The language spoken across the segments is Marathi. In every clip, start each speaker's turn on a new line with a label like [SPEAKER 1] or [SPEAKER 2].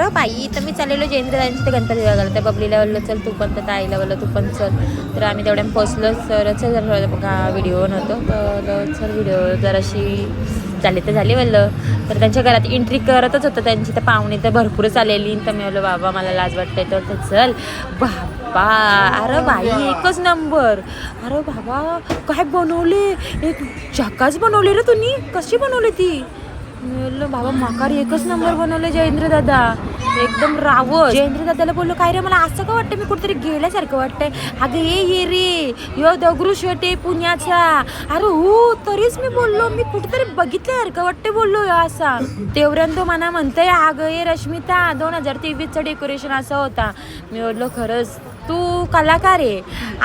[SPEAKER 1] अरे बाई तर मी चाललेलो जयंद्रदांची ते गणपती बघायला त्या बबलीला बोललं चल तू पण तर त्या आईला तू पण चल. तर आम्ही तेवढ्या पोचलो सर चल जरा बघा व्हिडिओ नव्हतो तर चल व्हिडिओ जराशी झाली तर झाली बोललं तर त्यांच्या घरात एंट्री करतच होतं त्यांची. तर पाहुणे तर भरपूरच आलेली. तर मी बोललो बाबा मला लाज वाटते. तर ते चल बाबा अरे बाई एकच नंबर. अरे बाबा काय बनवले? एक जकाच बनवली रे तुम्ही. कशी बनवली ती? मी बोललो बाबा माकार एकच नंबर बनवलं जयेंद्र दादा. एकदम रावत जयेंद्र दादाला बोललो काय रे मला असं का वाटतं मी कुठेतरी गेल्यासारखं वाटतंय. अगं ये ये रे. यो दगडू शेटे पुण्याचा. अरे हो तरीच मी बोललो. मी कुठेतरी बघितल्यासारखं वाटते बोललो ह्यो असा. तेवढ्यान तो मना म्हणतंय अगं ये रश्मिता दोन हजार तेवीसचं डेकोरेशन असा होता. मी बोललो खरंच. तू कलाकार आहे.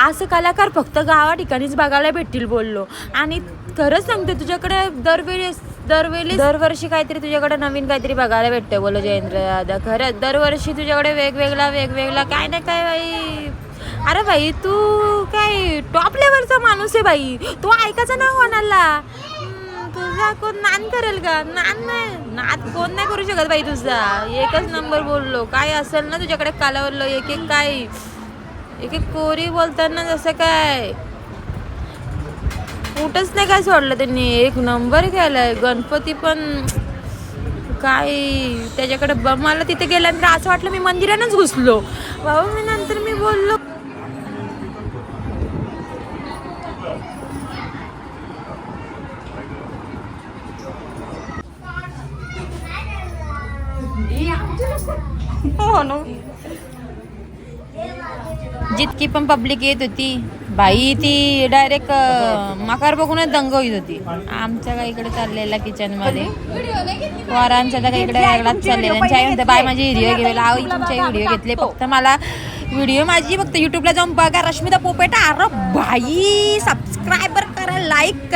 [SPEAKER 1] असं कलाकार फक्त गावा ठिकाणीच बघायला भेटतील बोललो. आणि खरंच सांगते तुझ्याकडे दरवेळेस दरवेळी दरवर्षी काहीतरी तुझ्याकडे नवीन काहीतरी बघायला भेटतं बोलो जयेंद्र दादा खरंच दरवर्षी तुझ्याकडे वेगवेगळा वेगवेगळा काय ना काय बाई. अरे बाई तू काय टॉप लेवलचा माणूस आहे बाई. तू ऐकायचं ना कोणाला तुझा कोण नान करेल का नान नाही. नाद कोण नाही करू शकत बाई तुझा. एकच नंबर बोललो. काय असेल ना तुझ्याकडे कालावरलो एक एक काय? एक एक कोरी बोलताना जसं काय? कुठंच नाही काय सोडलं त्यांनी. एक नंबर केलाय. गणपती पण काय? त्याच्याकडे ब- मला तिथे गेल्यानंतर असं वाटलं मी मंदिरानंच घुसलो. बाबा मी नंतर मी बोललो. हो ना. जितकी पण पब्लिक येत होती बाई ती डायरेक्ट मकार बघूनच दंग होत होती. आमच्या काही इकडे चाललेला किचनमध्ये. पोरांच्या तर इकडे वेगळाच चाललेला आई म्हणते बाय माझी व्हिडिओ घेतला आई तुमचे व्हिडिओ घेतले. फक्त मला व्हिडिओ माझी फक्त युट्यूबला जाऊन बघा. रश्मिता पोपेटा. अरे बाई सबस्क्रायबर करा लाईक करा.